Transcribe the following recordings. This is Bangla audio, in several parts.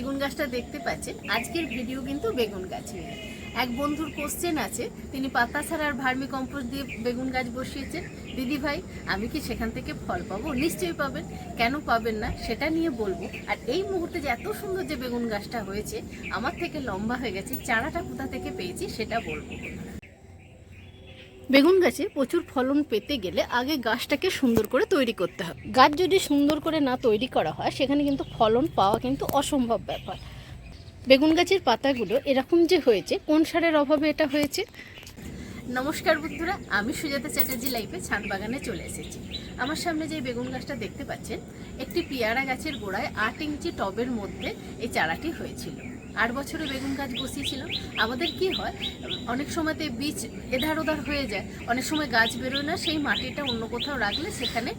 বেগুন গাছটা দেখতে পাচ্ছেন। আজকের ভিডিও কিন্তু বেগুন গাছ নিয়ে। এক বন্ধুর কোশ্চেন আছে, তিনি পাতা ছাড়া আর ভার্মি কম্পোস্ট দিয়ে বেগুন গাছ বসিয়েছেন। দিদি ভাই, আমি কি সেখান থেকে ফল পাবো? নিশ্চয়ই পাবেন। কেন পাবেন না, সেটা নিয়ে বলব। আর এই মুহূর্তে যে এত সুন্দর যে বেগুন গাছটা হয়েছে, আমার থেকে লম্বা হয়ে গেছে চারাটা কোথা থেকে পেয়েছি সেটা বলব। বেগুন গাছে প্রচুর ফলন পেতে গেলে আগে গাছটাকে সুন্দর করে তৈরি করতে হবে। গাছ যদি সুন্দর করে না তৈরি করা হয়, সেখানে কিন্তু ফলন পাওয়া কিন্তু অসম্ভব ব্যাপার। বেগুন গাছের পাতাগুলো এরকম যে হয়েছে, কোন সারের অভাবে এটা হয়েছে? নমস্কার বন্ধুরা, আমি সুজাতা চ্যাটার্জি লাইফে ছাদ বাগানে চলে এসেছি। আমার সামনে যে বেগুন গাছটা দেখতে পাচ্ছেন, একটি পেয়ারা গাছের গোড়ায় আট ইঞ্চি টবের মধ্যে এই চারাটি হয়েছিল। আট বছরে বেগুন গাছ বসিয়েছিল। আমাদের কি হয়, অনেক সময়তে বীজ এধার ওধার হয়ে যায়। অনেক সময় গাছ বেরোয় না, সেই মাটিটা অন্য কোথাও রাখলে সেখানে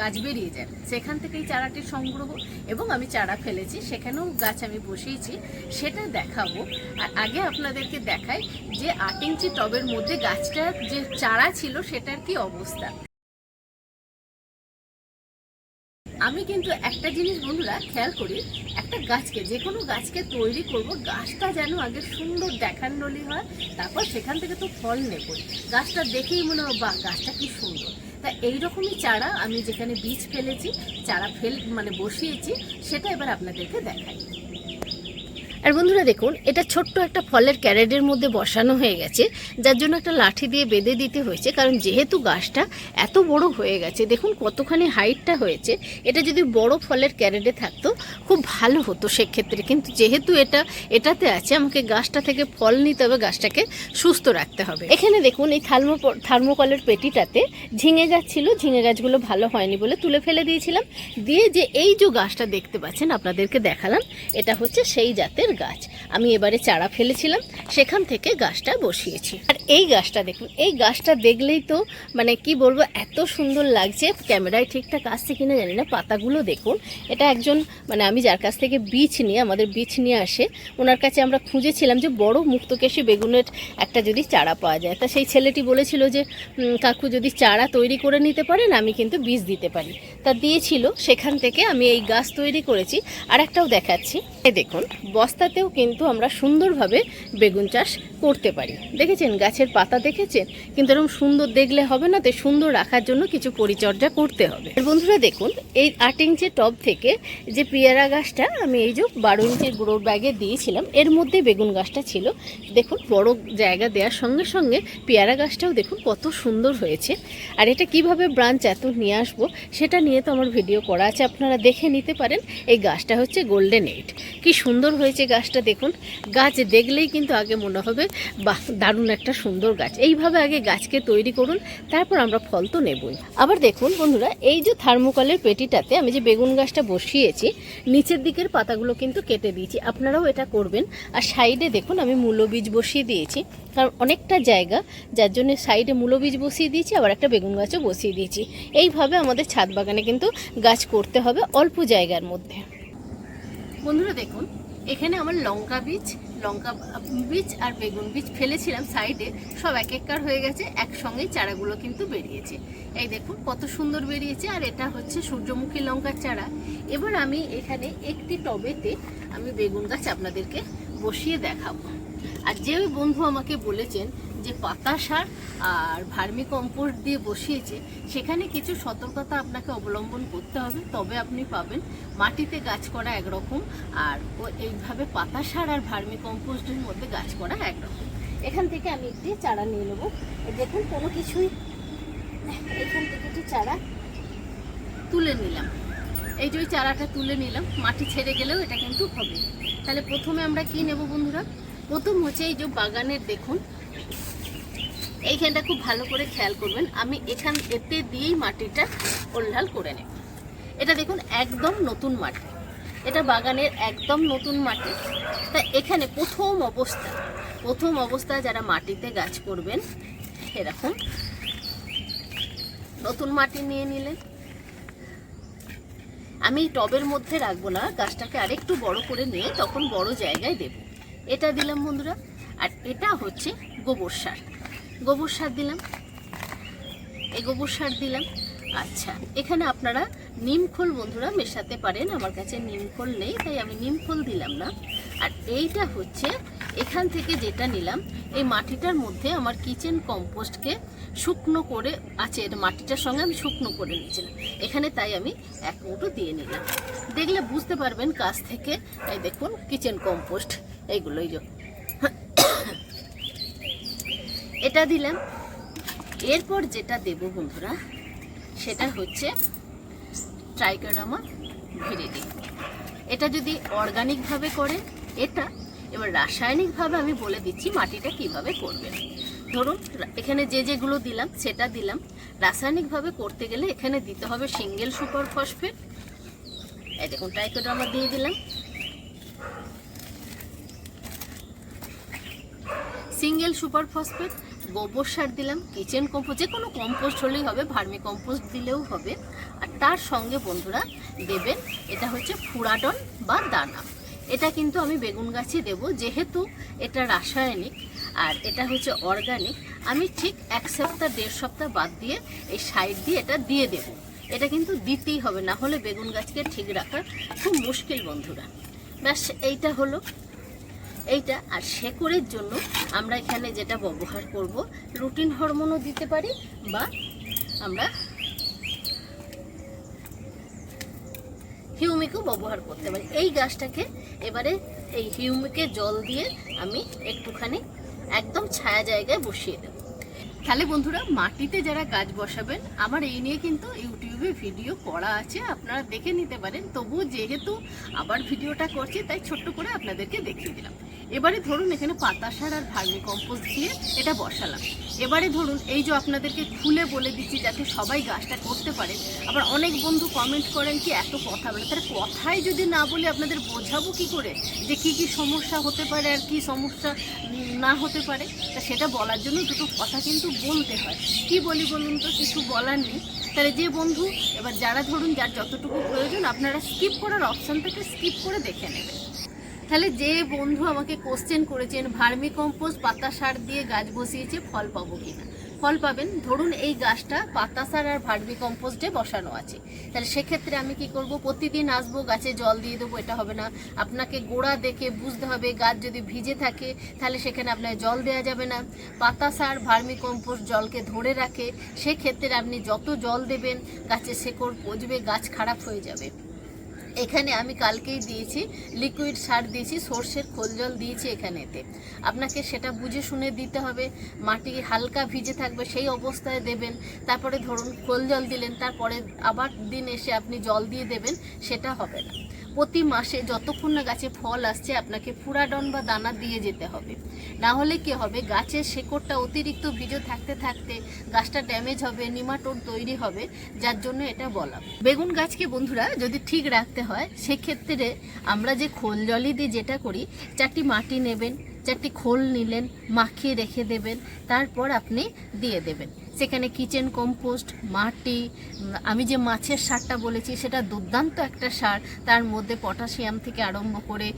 গাছ বেরিয়ে যায়। সেখান থেকেই চারাটি সংগ্রহ এবং আমি চারা ফেলেছি। সেখানেও গাছ আমি বসিয়েছি। সেটা দেখাবো। আর আগে আপনাদেরকে দেখাই যে আট ইঞ্চি টবের মধ্যে গাছটার যে চারা ছিল, সেটার কি অবস্থা। আমি কিন্তু একটা জিনিস বন্ধুরা খেয়াল করি, একটা গাছকে যে কোনো গাছকে তৈরি করব, গাছটা যেন আগে সুন্দর দেখার নলি হয়, তারপর সেখান থেকে তো ফল নেব। গাছটা দেখেই মনে হয় বা গাছটা কি সুন্দর। তা এইরকমই চারা আমি যেখানে বীজ ফেলেছি, চারা ফেল মানে বসিয়েছি, সেটা এবার আপনাদেরকে দেখাই। আর বন্ধুরা দেখুন, এটা ছোট্ট একটা ফলের ক্যারেটের মধ্যে বসানো হয়ে গেছে, যার জন্য একটা লাঠি দিয়ে বেঁধে দিতে হয়েছে, কারণ যেহেতু গাছটা এত বড় হয়ে গেছে, দেখুন কতখানি হাইটটা হয়েছে, এটা যদি বড় ফলের ক্যারেটে থাকতো, খুব ভালো হতো সেক্ষেত্রে। কিন্তু যেহেতু এটা, এটাতে আছে, আমাকে গাছটা থেকে ফল নিতে হবে, গাছটাকে সুস্থ রাখতে হবে। এখানে দেখুন, এই থার্মো, থার্মোকলের পেটিটাতে ঝিঙে গাছ ছিল, ঝিঙে গাছগুলো ভালো হয়নি বলে তুলে ফেলে দিয়েছিলাম। দিয়ে যে এই যে গাছটা দেখতে পাচ্ছেন, আপনাদেরকে দেখালাম, এটা হচ্ছে সেই জাতের গাছ। আমি এবারে চারা ফেলেছিলাম, সেখান থেকে গাছটা বসিয়েছি। আর এই গাছটা দেখুন, এই গাছটা দেখলেই তো মানে কি বলব, এত সুন্দর লাগছে। ক্যামেরায় ঠিকঠাক আসছে কিনা জানি না, পাতাগুলো দেখুন। এটা একজন মানে আমি যার কাছ থেকে বীজ নিয়ে, আমাদের বীজ নিয়ে আসে, ওনার কাছে আমরা খুঁজেছিলাম যে বড় মুক্তকেশী বেগুনের একটা যদি চারা পাওয়া যায়। তা সেই ছেলেটি বলেছিল যে কাকু যদি চারা তৈরি করে নিতে পারেন, আমি কিন্তু বীজ দিতে পারি। তা দিয়েছিল, সেখান থেকে আমি এই গাছ তৈরি করেছি। আর একটাও দেখাচ্ছি। দেখুন, বস্তাতেও কিন্তু আমরা সুন্দরভাবে বেগুন চাষ করতে পারি। দেখেছেন, গাছের পাতা দেখেছেন? কিন্তু এরকম সুন্দর দেখলে হবে না তো সুন্দর রাখার জন্য কিছু পরিচর্যা করতে হবে। বন্ধুরা দেখুন, এই আট ইঞ্চি টব থেকে যে পেয়ারা গাছটা আমি এই যে বারো ইঞ্চির গ্রো ব্যাগে দিয়েছিলাম, এর মধ্যে বেগুন গাছটা ছিল। দেখুন, বড় জায়গা দেওয়ার সঙ্গে সঙ্গে পেয়ারা গাছটাও দেখুন কত সুন্দর হয়েছে। আর এটা কীভাবে ব্রাঞ্চ এত নিয়ে আসব, সেটা নিয়ে তো আমার ভিডিও করা আছে, আপনারা দেখে নিতে পারেন। এই গাছটা হচ্ছে গোল্ডেন এইট কি সুন্দর হয়েছে গাছটা দেখুন। গাছ দেখলেই কিন্তু আগে মনে হবে, বাহ, দারুণ একটা সুন্দর গাছ। এইভাবে আগে গাছকে তৈরি করুন, তারপর আমরা ফল তো নেবই। আবার দেখুন বন্ধুরা, এই যে থার্মোকলের পেটিটাতে আমি যে বেগুন গাছটা বসিয়েছি, নিচের দিকের পাতাগুলো কিন্তু কেটে দিয়েছি। আপনারাও এটা করবেন। আর সাইডে দেখুন, আমি মূলো বীজ বসিয়ে দিয়েছি। কারণ অনেকটা জায়গা, যার জন্য সাইডে মূলো বীজ বসিয়ে দিয়েছি, আবার একটা বেগুন গাছও বসিয়ে দিয়েছি। এইভাবে আমাদের ছাদ বাগানে কিন্তু গাছ করতে হবে অল্প জায়গার মধ্যে। বন্ধুরা দেখুন, এখানে আমার লঙ্কা বীজ লঙ্কা বীজ আর বেগুন বীজ ফেলেছিলাম সাইডে, সব এক এককার হয়ে গেছে একসঙ্গে চারাগুলো কিন্তু বেরিয়েছে। এই দেখুন, কত সুন্দর বেরিয়েছে, আর এটা হচ্ছে সূর্যমুখী লঙ্কার চারা। এবার আমি এখানে একটি টবেতে আমি বেগুন গাছ আপনাদেরকে বসিয়ে দেখাবো। আর যে বন্ধু আমাকে বলেছেন যে পাতা সার আর ভার্মি কম্পোস্ট দিয়ে বসিয়েছে, সেখানে কিছু সতর্কতা আপনাকে অবলম্বন করতে হবে। তবে আপনি পাবেন মাটিতে গাছ করা একরকম আর এইভাবে পাতা সার আর ভার্মি কম্পোস্টের মধ্যে গাছ করা একরকম। এখান থেকে আমি একটি চারা নিয়ে নেব। দেখুন, কোনো কিছুই এখান থেকে একটি চারা তুলে নিলাম। এই যে চারাটা তুলে নিলাম, মাটি ছেড়ে গেলেও এটা কিন্তু হবে। তাহলে প্রথমে আমরা কি নেব বন্ধুরা? প্রথম হচ্ছে এই যে বাগানের দেখুন এইখানটা খুব ভালো করে খেয়াল করবেন। আমি এখান এতে দিয়েই মাটিটা ওলঢাল করে নেব। এটা দেখুন, একদম নতুন মাটি। এটা বাগানের একদম নতুন মাটি। তা এখানে প্রথম অবস্থা, প্রথম অবস্থায় যারা মাটিতে গাছ করবেন, এরকম নতুন মাটি নিয়ে নিলেন। আমি টবের মধ্যে রাখব না, গাছটাকে আরেকটু বড় করে নিয়ে তখন বড় জায়গায় দেব। এটা দিলাম বন্ধুরা, আর এটা হচ্ছে গোবর সার। গোবর সার দিলাম। এই গোবর সার দিলাম। আচ্ছা এখানে আপনারা নিমখোল বন্ধুরা মেশাতে পারেন। আমার কাছে নিমখোল নেই, তাই আমি নিমখোল দিলাম না। আর এইটা হচ্ছে, এখান থেকে যেটা নিলাম, এই মাটিটার মধ্যে আমার কিচেন কম্পোস্টকে শুকনো করে, আছে এটা মাটিটার সঙ্গে আমি শুকনো করে নিয়েছিলাম। এখানে তাই আমি এক মুঠো দিয়ে নিলাম। দেখলে বুঝতে পারবেন কাছ থেকে, এই দেখুন, কিচেন কম্পোস্ট, এইগুলোই যে এটা দিলাম। এরপর যেটা দেব বন্ধুরা, সেটা হচ্ছে ট্রাইকোডামা ভিরিডি এটা যদি অর্গানিকভাবে করেন এটা এবার রাসায়নিকভাবে আমি বলে দিচ্ছি মাটিটা কীভাবে করবেন ধরুন, এখানে যে যেগুলো দিলাম, সেটা দিলাম। রাসায়নিকভাবে করতে গেলে এখানে দিতে হবে সিঙ্গেল সুপার ফসফেট। এই দেখুন ট্রাইকোডামা দিয়ে দিলাম। সিঙ্গেল সুপার ফসফেট গোবর সার দিলাম কিচেন কম্পোস্ট যে কোনো কম্পোস্ট হলেই হবে, ভার্মি কম্পোস্ট দিলেও হবে। আর তার সঙ্গে বন্ধুরা দেবেন, এটা হচ্ছে ফুরাডন বা দানা। এটা কিন্তু আমি বেগুন গাছে দেব, যেহেতু এটা রাসায়নিক, আর এটা হচ্ছে অর্গানিক আমি ঠিক এক সপ্তাহ, দেড় সপ্তাহ বাদ দিয়ে এই সাইড দিয়ে এটা দিয়ে দেব। এটা কিন্তু দিতেই হবে, না হলে বেগুন গাছকে ঠিক রাখা খুব মুশকিল বন্ধুরা। ব্যাস, এইটা হলো এইটা আর শেকড়ের জন্য আমরা এখানে যেটা ব্যবহার করব, রুটিন হরমোনও দিতে পারি বা আমরা হিউমিকও ব্যবহার করতে পারি। এই গাছটাকে এবারে এই হিউমিকে জল দিয়ে আমি একটুখানি একদম ছায়া জায়গায় বসিয়ে দেবো। তাহলে বন্ধুরা, মাটিতে যারা গাছ বসাবেন, আমার এই নিয়ে কিন্তু ইউটিউবে ভিডিও করা আছে, আপনারা দেখে নিতে পারেন। তবুও যেহেতু আবার ভিডিওটা করছি, তাই ছোট্ট করে আপনাদেরকে দেখিয়ে দিলাম। এবারে ধরুন এখানে পাতা সার আর ভার্মি কম্পোস্ট দিয়ে এটা বসালাম। এবারে ধরুন এই যে আপনাদেরকে খুলে বলে দিচ্ছি, যাতে সবাই গাছটা করতে পারে। আবার অনেক বন্ধু কমেন্ট করেন কি এত কথা বলে। তাহলে কথাই যদি না বলে আপনাদের বোঝাবো কি করে? যে কি কি সমস্যা হতে পারে আর কি সমস্যা না হতে পারে? তা সেটা বলার জন্য দুটো কথা কিন্তু বলতে হয়। কি বলি বলুন তো? কিছু বলার নেই। তাহলে যে বন্ধু, এবার যারা ধরুন যার যতটুকু প্রয়োজন, আপনারা স্কিপ করার অপশানটাকে স্কিপ করে দেখে নেবেন। তাহলে যে বন্ধু আমাকে কোশ্চেন করেছেন, ভার্মি কম্পোস্ট, পাতা সার দিয়ে গাছ বসিয়েছে, ফল পাবো কিনা? ফল পাবেন। ধরুন এই গাছটা পাতাসার আর ভার্মি কম্পোস্টে বসানো আছে। তাহলে সেক্ষেত্রে আমি কি করব? প্রতিদিন আসব, গাছে জল দিয়ে দেবো, এটা হবে না। আপনাকে গোড়া দেখে বুঝতে হবে, গাছ যদি ভিজে থাকে, তাহলে সেখানে আপনার জল দেওয়া যাবে না। পাতাসার ভার্মি কম্পোস্ট জলকে ধরে রাখে, সেক্ষেত্রে আপনি যত জল দেবেন, গাছে শেকড় পচবে, গাছ খারাপ হয়ে যাবে। এখানে আমি কালকেই দিয়েছি লিকুইড সার দিয়েছি, সর্ষের খোল জল দিয়েছি এখানেতে। আপনাকে সেটা বুঝে শুনে দিতে হবে, মাটি হালকা ভিজে থাকবে সেই অবস্থায় দেবেন, তারপরে ধরুন খোল জল দিলেন তারপরে আবার দিন এসে আপনি জল দিয়ে দেবেন, সেটা হবে না। প্রতি মাসে যতক্ষণ না গাছে ফল আসছে, আপনাকে ফুরাডন বা দানা দিয়ে যেতে হবে। না হলে কি হবে? গাছের শেকড়টা অতিরিক্ত ভিজে থাকতে থাকতে গাছটা ড্যামেজ হবে, নিমাটোড তৈরি হবে, যার জন্য এটা বলা। বেগুন গাছকে বন্ধুরা, যদি ঠিক রাখতে হয়, সেক্ষেত্রে আমরা যে খোল জলই দিয়ে যেটা করি, চারটি মাটি নেবেন চারটি খোল নিলেন, মাখিয়ে রেখে দেবেন, তারপর আপনি দিয়ে দেবেন। সেখানে কিচেন কম্পোস্ট মাটি আমি যে মাছের সারটা বলেছি, সেটা দুর্দান্ত একটা সার। তার মধ্যে পটাশিয়াম থেকে আরম্ভ করে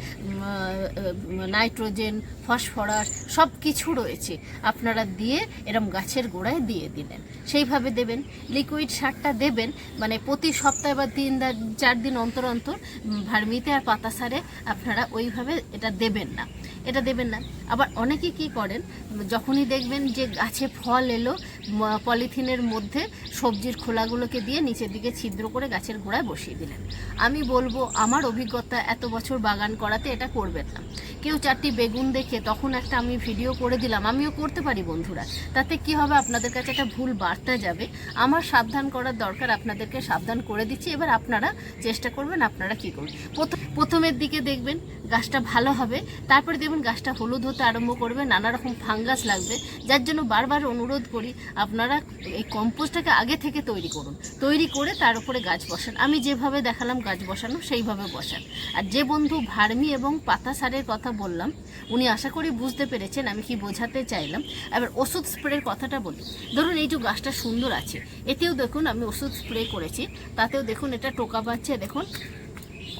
নাইট্রোজেন ফসফরাস সব কিছু রয়েছে। আপনারা দিয়ে এরম গাছের গোড়ায় দিয়ে দিলেন। সেইভাবে দেবেন লিকুইড সারটা দেবেন মানে প্রতি সপ্তাহে বা তিন চার দিন অন্তর অন্তর ভার্মিতে আর পাতা সারে আপনারা ওইভাবে এটা দেবেন না। এটা দেবেন না। আবার অনেকে কি করেন? যখনই দেখবেন যে গাছে ফল এলো পলিথিনের মধ্যে সবজির খোলাগুলোকে দিয়ে নিচের দিকে ছিদ্র করে গাছের গোড়ায় বসিয়ে দিলেন। আমি বলব, আমার অভিজ্ঞতা এত বছর বাগান করাতে এটা করবেন না। কেউ চারটি বেগুন দেখে তখন একটা আমি ভিডিও করে দিলাম, আমিও করতে পারি বন্ধুরা। তাতে কি হবে? আপনাদের কাছে একটা ভুল বার্তা যাবে। আমার সাবধান করার দরকার, আপনাদেরকে সাবধান করে দিচ্ছি। এবার আপনারা চেষ্টা করবেন, আপনারা কি করবেন? প্রথম- প্রথমের দিকে দেখবেন গাছটা ভালো হবে। তারপরে দেখবেন গাছটা হলুদ হতে আরম্ভ করবে, নানা রকম ফাঙ্গাস লাগবে। যার জন্য বারবার অনুরোধ করি, আপনারা এই কম্পোস্টটাকে আগে থেকে তৈরি করুন। তৈরি করে তার উপরে গাছ বসান। আমি যেভাবে দেখালাম গাছ বসানো, সেইভাবে বসান। আর যে বন্ধু ভার্মি এবং পাতা সারের কথা বললাম, উনি আশা করি বুঝতে পেরেছেন, আমি কি বোঝাতে চাইলাম। এবার ওষুধ স্প্রের কথাটা বলি। ধরুন এই যে গাছটা সুন্দর আছে, এতেও দেখুন আমি ওষুধ স্প্রে করেছি, তাতেও দেখুন এটা টোকা পাচ্ছে দেখুন।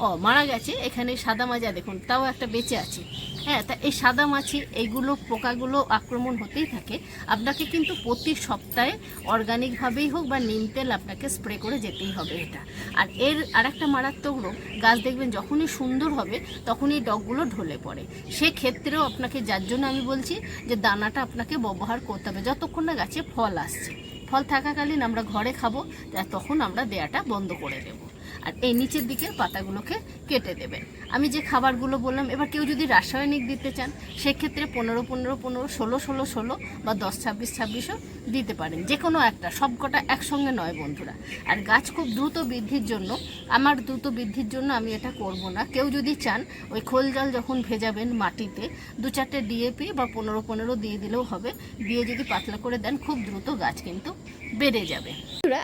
ও, মারা গেছে। এখানে সাদা মাজা দেখুন, তাও একটা বেঁচে আছে। হ্যাঁ তা এই সাদা মাছি এইগুলো পোকাগুলো আক্রমণ হতেই থাকে। আপনাকে কিন্তু প্রতি সপ্তাহে অর্গানিকভাবেই হোক বা নিম তেল আপনাকে স্প্রে করে যেতেই হবে এটা। আর এর আরেকটা মারাত্মক রোগ, গাছ দেখবেন যখনই সুন্দর হবে, তখনই ডগগুলো ঢলে পড়ে। সেক্ষেত্রেও আপনাকে, যার জন্য আমি বলছি যে দানাটা আপনাকে ব্যবহার করতে হবে। যতক্ষণ না গাছে ফল আসছে, ফল থাকাকালীন আমরা ঘরে খাব তখন আমরা দেয়াটা বন্ধ করে দেবো। আর এই নিচের দিকের পাতাগুলোকে কেটে দেবেন। আমি যে খাবারগুলো বললাম, এবার কেউ যদি রাসায়নিক দিতে চান, সেক্ষেত্রে পনেরো পনেরো পনেরো, ষোলো ষোলো ষোলো বা দশ, ছাব্বিশ, ছাব্বিশও দিতে পারেন। যে কোনো একটা, সবকটা একসঙ্গে নয় বন্ধুরা। আর গাছ খুব দ্রুত বৃদ্ধির জন্য, আমার দ্রুত বৃদ্ধির জন্য আমি এটা করব না। কেউ যদি চান, ওই খোল জল যখন ভেজাবেন মাটিতে, দু চারটে ডিএপি বা পনেরো পনেরো দিয়ে দিলেও হবে। দিয়ে যদি পাতলা করে দেন, খুব দ্রুত গাছ কিন্তু বেড়ে যাবে।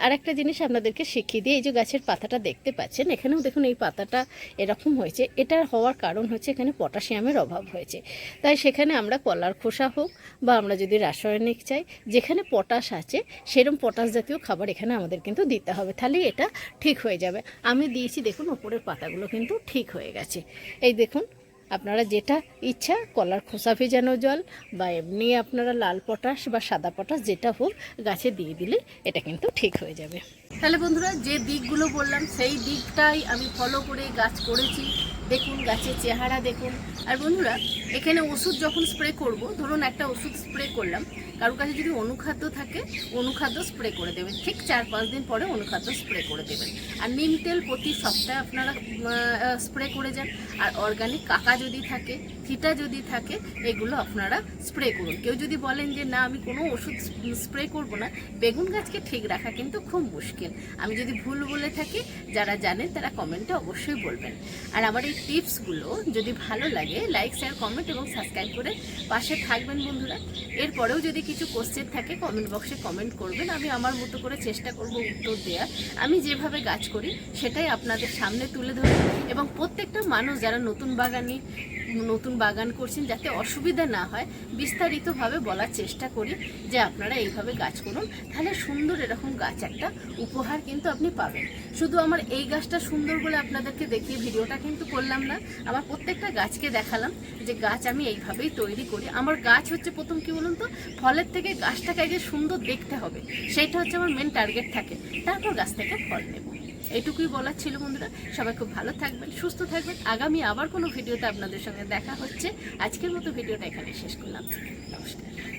আর একটা জিনিস আপনাদেরকে শিখিয়ে দিয়ে এই যে গাছের পাতাটা দেখতে পাচ্ছেন, এখানেও দেখুন এই পাতাটা এরকম হয়েছে। এটার হওয়ার কারণ হচ্ছে এখানে পটাশিয়ামের অভাব হয়েছে। তাই সেখানে আমরা কলার খোসা হোক বা আমরা যদি রাসায়নিক চাই, যেখানে পটাশ আছে সেরকম পটাশ জাতীয় খাবার এখানে আমাদের কিন্তু দিতে হবে। তাহলেই এটা ঠিক হয়ে যাবে। আমি দিয়েছি, দেখুন, ওপরের পাতাগুলো কিন্তু ঠিক হয়ে গেছে। এই দেখুন আপনারা যেটা ইচ্ছা, কলার খোসা ভেজানো জল বা এমনি আপনারা লাল পটাশ বা সাদা পটাশ যেটা হোক গাছে দিয়ে দিলে এটা কিন্তু ঠিক হয়ে যাবে। তাহলে বন্ধুরা, যে দিকগুলো বললাম, সেই দিকটাই আমি ফলো করে গাছ করেছি। দেখুন, গাছের চেহারা দেখুন। আর বন্ধুরা, এখানে ওষুধ যখন স্প্রে করব, ধরুন একটা ওষুধ স্প্রে করলাম কারোর কাছে যদি অনুখাদ্য থাকে, অনুখাদ্য স্প্রে করে দেবেন। ঠিক চার পাঁচ দিন পরে অনুখাদ্য স্প্রে করে দেবেন। আর নিম তেল প্রতি সপ্তাহে আপনারা স্প্রে করে যান। আর অর্গানিক কাকা যদি থাকে থিটা যদি থাকে, এগুলো আপনারা স্প্রে করুন। কেউ যদি বলেন যে, না, আমি কোনো ওষুধ স্প্রে করব না। বেগুন গাছকে ঠিক রাখা কিন্তু খুব মুশকিল। আমি যদি ভুল বলে থাকি, যারা জানেন তারা কমেন্টে অবশ্যই বলবেন। আর আমার এই টিপসগুলো যদি ভালো লাগে, লাইক, শেয়ার, কমেন্ট এবং সাবস্ক্রাইব করে পাশে থাকবেন বন্ধুরা। এরপরেও যদি কিছু কোশ্চেন থাকে কমেন্ট বক্সে কমেন্ট করবেন। আমি আমার মতো করে চেষ্টা করব উত্তর দেওয়ার আমি যেভাবে গাছ করি, সেটাই আপনাদের সামনে তুলে ধরি এবং প্রত্যেকটা মানুষ যারা নতুন বাগানি নতুন বাগান করছেন যাতে অসুবিধা না হয়, বিস্তারিতভাবে বলার চেষ্টা করি যে আপনারা এইভাবে গাছ করুন। তাহলে সুন্দর এরকম গাছ একটা উপহার কিন্তু আপনি পাবেন। শুধু আমার এই গাছটা সুন্দর বলে আপনাদেরকে দেখিয়ে ভিডিওটা কিন্তু করলাম না, আমার প্রত্যেকটা গাছকে দেখালাম যে গাছ আমি এইভাবেই তৈরি করি। আমার গাছ হচ্ছে প্রথম কি বলুন তো? ফলের থেকে গাছটাকে আগে সুন্দর দেখতে হবে। সেইটা হচ্ছে আমার মেন টার্গেট থাকে। তারপর গাছ থেকে ফল নেব। এইটুকুই বলার ছিল বন্ধুরা। সবাই খুব ভালো থাকবেন, সুস্থ থাকবেন। আগামী আবার কোনো ভিডিওতে আপনাদের সঙ্গে দেখা হচ্ছে। আজকের মতো ভিডিওটা এখানে শেষ করলাম। নমস্কার।